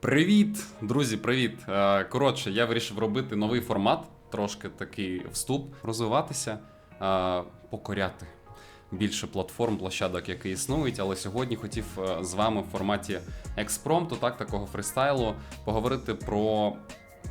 Привіт, друзі, привіт. Е, Коротше, я вирішив робити новий формат, трошки такий вступ, розвиватися, е, покоряти більше платформ, площадок, які існують. Але сьогодні хотів е, з вами в форматі експромту, так, такого фристайлу, поговорити про.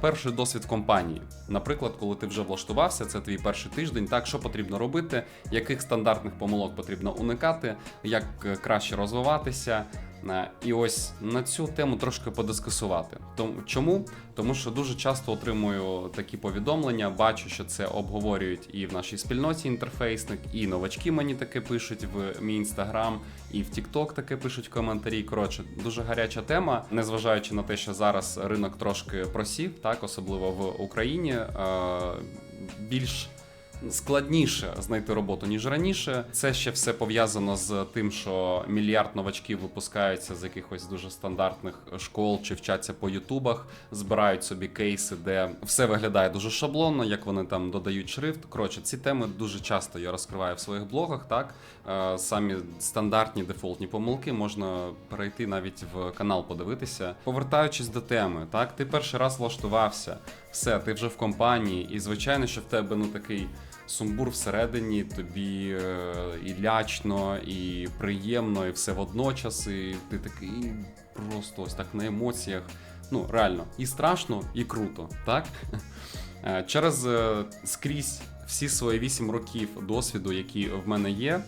Перший досвід компанії. Наприклад, коли ти вже влаштувався, це твій перший тиждень. Так, що потрібно робити, яких стандартних помилок потрібно уникати, як краще розвиватися. Е, І ось на цю тему трошки подискусувати. Чому? Тому що дуже часто отримую такі повідомлення, бачу, що це обговорюють і в нашій спільноті інтерфейсник, і новачки мені таке пишуть в мій інстаграм, і в Тікток таке пишуть в коментарі. Коротше, дуже гаряча тема, незважаючи на те, що зараз ринок трошки просів, так особливо в Україні. е, Більш складніше знайти роботу ніж раніше. Це ще все пов'язано з тим, що мільярд новачків випускаються з якихось дуже стандартних школ чи вчаться по ютубах, збирають собі кейси, де все виглядає дуже шаблонно, як вони там додають шрифт. Коротше, ці теми дуже часто я розкриваю в своїх блогах. Так Е, самі стандартні дефолтні помилки можна перейти навіть в канал подивитися. Повертаючись до теми, так ти перший раз влаштувався, все, ти вже в компанії, і звичайно, що в тебе ну такий сумбур всередині, тобі е, і лячно, і приємно, і все водночас, і ти такий просто ось так на емоціях. Ну, реально, і страшно, і круто, так? Е, Через е, скрізь всі свої 8 років досвіду, які в мене є,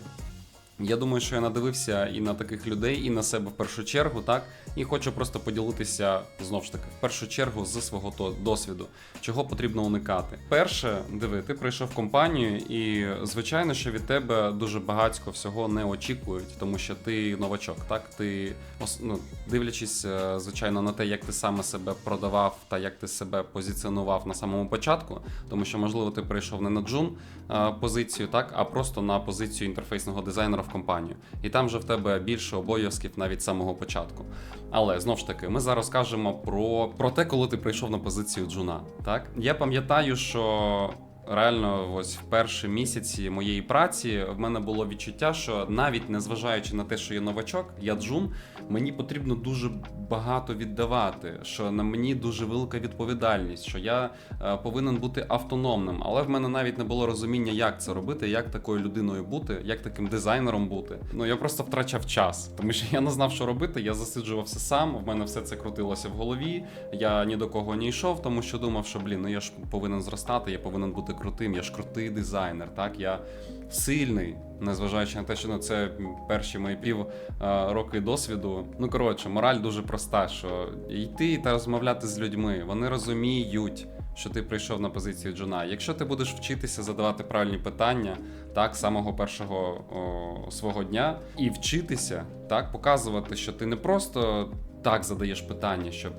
я думаю, що я надивився і на таких людей, і на себе в першу чергу, так? І хочу просто поділитися знову ж таки, в першу чергу з свого досвіду, чого потрібно уникати. Перше, диви, ти прийшов в компанію, і звичайно, що від тебе дуже багатько всього не очікують, тому що ти новачок, так? Ти ну, дивлячись, е, звичайно, на те, як ти саме себе продавав та як ти себе позиціонував на самому початку, тому що, можливо, ти прийшов не на джун е, позицію, так, а просто на позицію інтерфейсного дизайнера в компанію. І там вже в тебе більше обов'язків навіть з самого початку. Але знову ж таки, ми зараз кажемо про, про те, коли ти прийшов на позицію джуна. Так я пам'ятаю, що. Реально, ось в перші місяці моєї праці в мене було відчуття, що навіть незважаючи на те, що я новачок, я джун, мені потрібно дуже багато віддавати, що на мені дуже велика відповідальність, що я е, повинен бути автономним. Але в мене навіть не було розуміння, як це робити, як такою людиною бути, як таким дизайнером бути. Ну я просто втрачав час, тому що я не знав, що робити. Я засиджувався сам. В мене все це крутилося в голові. Я ні до кого не йшов, тому що думав, що блін, ну я ж повинен зростати, я повинен бути крутим. Я ж крутий дизайнер. Так я сильний, незважаючи на те, що ну, це перші мої пів е, роки досвіду. Ну коротше, мораль дуже проста: що йти та розмовляти з людьми, вони розуміють. Що ти прийшов на позицію джуна. Якщо ти будеш вчитися задавати правильні питання, так, самого першого о, свого дня, і вчитися, так, показувати, що ти не просто так задаєш питання, щоб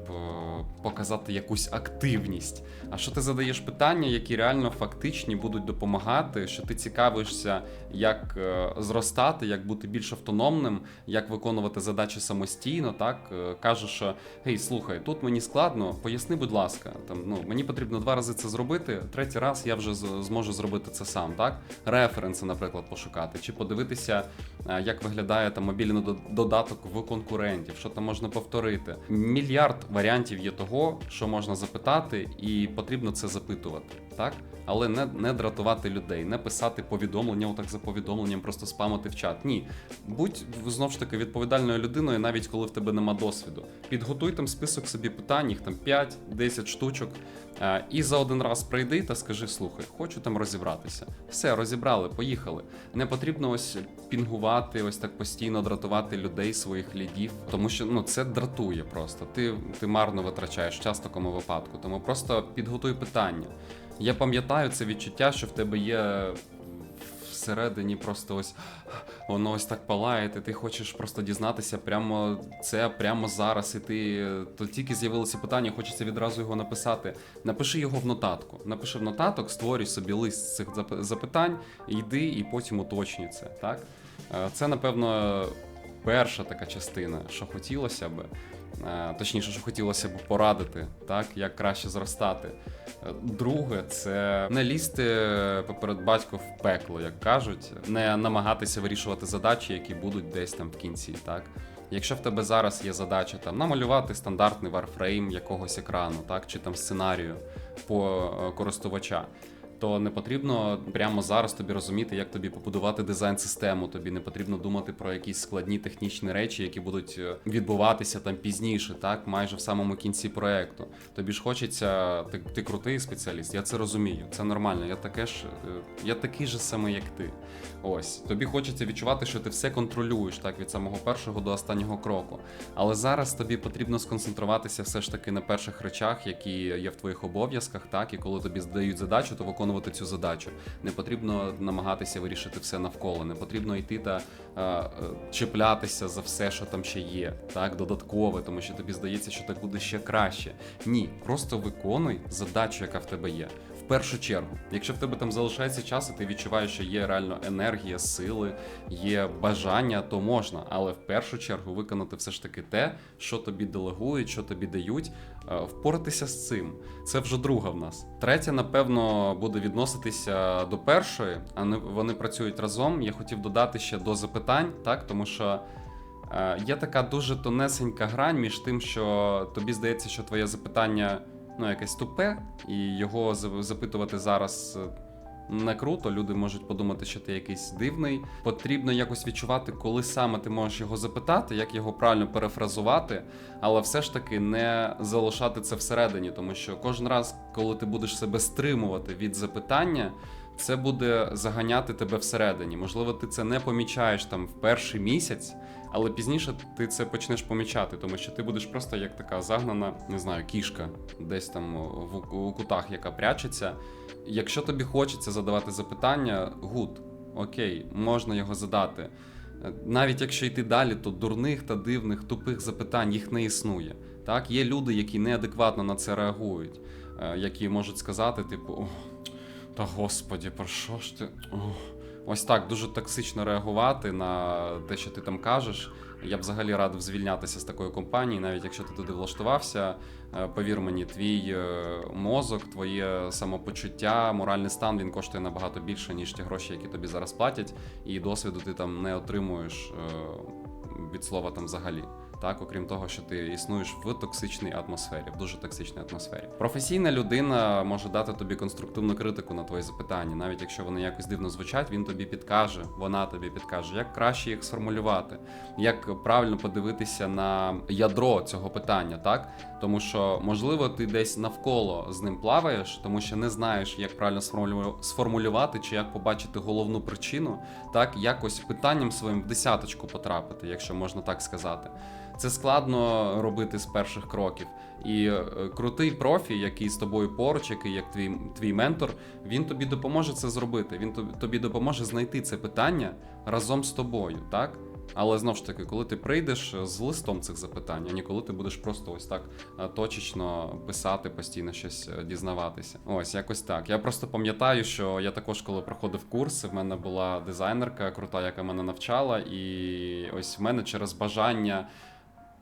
показати якусь активність, а що ти задаєш питання, які реально фактичні будуть допомагати, що ти цікавишся, як е, зростати, як бути більш автономним, як виконувати задачі самостійно. Так Е, кажеш, що гей, слухай, тут мені складно, поясни, будь ласка. Там ну мені потрібно два рази це зробити. Третій раз я вже зможу зробити це сам. Так, референси, наприклад, пошукати, чи подивитися, е, як виглядає там мобільний до- додаток в конкурентів, що там можна повторити. Мільярд варіантів є того, що можна запитати, і потрібно це запитувати, так? Але не, не дратувати людей, не писати повідомлення, отак за повідомленням, просто спамити в чат. Ні. Будь знов ж таки відповідальною людиною, навіть коли в тебе нема досвіду. Підготуй там список собі питань, їх там 5-10 штучок. е, І за один раз прийди та скажи: слухай, хочу там розібратися. Все, розібрали, поїхали. Не потрібно ось пінгувати, ось так постійно дратувати людей, своїх лідів, тому що ну це дратує просто. Ти, ти марно витрачаєш час в такому випадку. Тому просто підготуй питання. Я пам'ятаю це відчуття, що в тебе є всередині просто ось воно ось так палає, і ти хочеш просто дізнатися прямо це прямо зараз. І ти то тільки з'явилося питання, хочеться відразу його написати. Напиши його в нотатку. Напиши в нотаток, створюй собі лист цих запитань, йди і потім уточнюй це. Так? Е, Це, напевно, перша така частина, що хотілося би. Е, Точніше, що хотілося б порадити, так, як краще зростати. Е, Друге, це не лізти поперед батька в пекло, як кажуть, не намагатися вирішувати задачі, які будуть десь там в кінці. Так? Якщо в тебе зараз є задача там намалювати стандартний варфрейм якогось екрану, так чи там сценарію по е, користувача. То не потрібно прямо зараз тобі розуміти, як тобі побудувати дизайн-систему. Тобі не потрібно думати про якісь складні технічні речі, які будуть е, відбуватися там пізніше, так майже в самому кінці проекту. Тобі ж хочеться, ти, ти крутий спеціаліст, я це розумію. Це нормально. Я таке ж е, я такий же самий, як ти. Ось тобі хочеться відчувати, що ти все контролюєш так від самого першого до останнього кроку. Але зараз тобі потрібно сконцентруватися все ж таки на перших речах, які є в твоїх обов'язках, так і коли тобі здають задачу, то виконувати цю задачу. Не потрібно намагатися вирішити все навколо, не потрібно йти та е, чіплятися за все, що там ще є, так додаткове, тому що тобі здається, що так буде ще краще. Ні, просто виконуй задачу, яка в тебе є. В першу чергу, якщо в тебе там залишається час, і ти відчуваєш, що є реально енергія, сили, є бажання, то можна. Але в першу чергу виконати все ж таки те, що тобі делегують, що тобі дають, е, впоратися з цим. Це вже друга в нас. Третя, напевно, буде відноситися до першої, а не вони працюють разом. Я хотів додати ще до запитань, так тому що. Е, Є така дуже тонесенька грань між тим, що тобі здається, що твоє запитання ну, якесь тупе, і його запитувати зараз е, не круто. Люди можуть подумати, що ти якийсь дивний. Потрібно якось відчувати, коли саме ти можеш його запитати, як його правильно перефразувати, але все ж таки не залишати це всередині, тому що кожен раз, коли ти будеш себе стримувати від запитання. Це буде заганяти тебе всередині. Можливо, ти це не помічаєш там в перший місяць, але пізніше ти це почнеш помічати, тому що ти будеш просто як така загнана, не знаю, кішка, десь там в, у кутах, яка прячеться. Якщо тобі хочеться задавати запитання, гуд, окей, можна його задати. Навіть якщо йти далі, то дурних та дивних, тупих запитань їх не існує. Так, є люди, які неадекватно на це реагують, е, які можуть сказати, типу, «Ох, та господі, про що ж ти? Ох. Ось так дуже токсично реагувати на те, що ти там кажеш. Я б взагалі радив звільнятися з такої компанії, навіть якщо ти туди влаштувався. Е, Повір мені, твій е, мозок, твоє самопочуття, моральний стан він коштує набагато більше, ніж ті гроші, які тобі зараз платять, і досвіду ти там не отримуєш е, від слова там взагалі. Так, окрім того, що ти існуєш в токсичній атмосфері, в дуже токсичній атмосфері. Професійна людина може дати тобі конструктивну критику на твої запитання, навіть якщо вони якось дивно звучать, він тобі підкаже, вона тобі підкаже, як краще їх сформулювати, як правильно подивитися на ядро цього питання, так тому що можливо ти десь навколо з ним плаваєш, тому що не знаєш, як правильно сформулю- сформулювати чи як побачити головну причину, так якось питанням своїм в десяточку потрапити, якщо можна так сказати. Це складно робити з перших кроків. І е, крутий профі, який з тобою поруч, який як твій, твій ментор, він тобі допоможе це зробити. Він тобі, допоможе знайти це питання разом з тобою, так? Але знову ж таки, коли ти прийдеш з листом цих запитань, а не коли ти будеш просто ось так е, точечно писати, постійно щось е, дізнаватися. Ось якось так. Я просто пам'ятаю, що я також, коли проходив курси, в мене була дизайнерка крута, яка мене навчала, і ось в мене через бажання.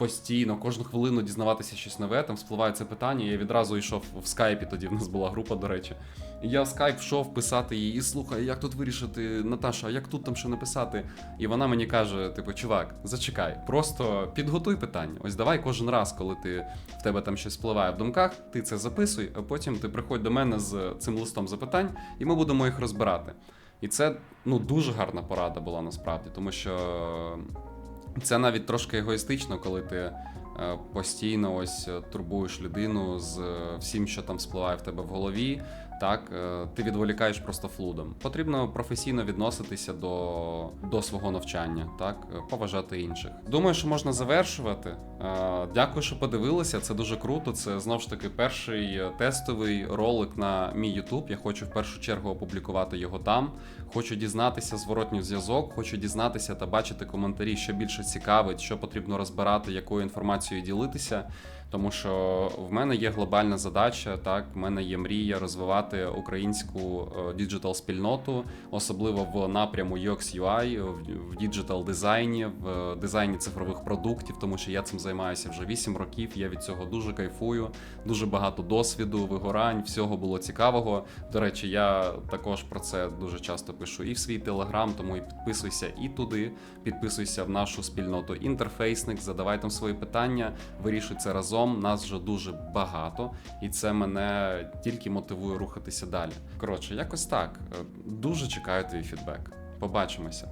Постійно, кожну хвилину дізнаватися щось нове, там спливає це питання. Я відразу йшов в скайпі, тоді в нас була група, до речі. І я в скайп йшов писати їй, і слухай, як тут вирішити, Наташа, а як тут там що написати? І вона мені каже: типу, чувак, зачекай, просто підготуй питання. Ось давай кожен раз, коли ти в тебе там щось спливає в думках, ти це записуй, а потім ти приходь до мене з цим листом запитань, і ми будемо їх розбирати. І це ну дуже гарна порада була насправді, тому що це навіть трошки егоїстично, коли ти е, постійно ось е, турбуєш людину з е, всім, що там спливає в тебе в голові. Так, е, ти відволікаєш просто флудом. Потрібно професійно відноситися до, до свого навчання, так, е, поважати інших. Думаю, що можна завершувати. Е, Дякую, що подивилися. Це дуже круто. Це знов ж таки перший тестовий ролик на мій YouTube. Я хочу в першу чергу опублікувати його там. Хочу дізнатися зворотній зв'язок, хочу дізнатися та бачити коментарі, що більше цікавить, що потрібно розбирати, якою інформацією ділитися. Тому що в мене є глобальна задача, так, в мене є мрія розвивати українську діджитал спільноту, особливо в напряму UX UI, в- в діджитал дизайні, в е, дизайні цифрових продуктів, тому що я цим займаюся вже 8 років. Я від цього дуже кайфую, дуже багато досвіду, вигорань, всього було цікавого. До речі, я також про це дуже часто пишу і в свій телеграм, тому і підписуйся і туди, підписуйся в нашу спільноту інтерфейсник, задавай там свої питання, вирішуй це разом. Нас вже дуже багато, і це мене тільки мотивує рухатися далі. Коротше, якось так. Е, Дуже чекаю твій фідбек. Побачимося.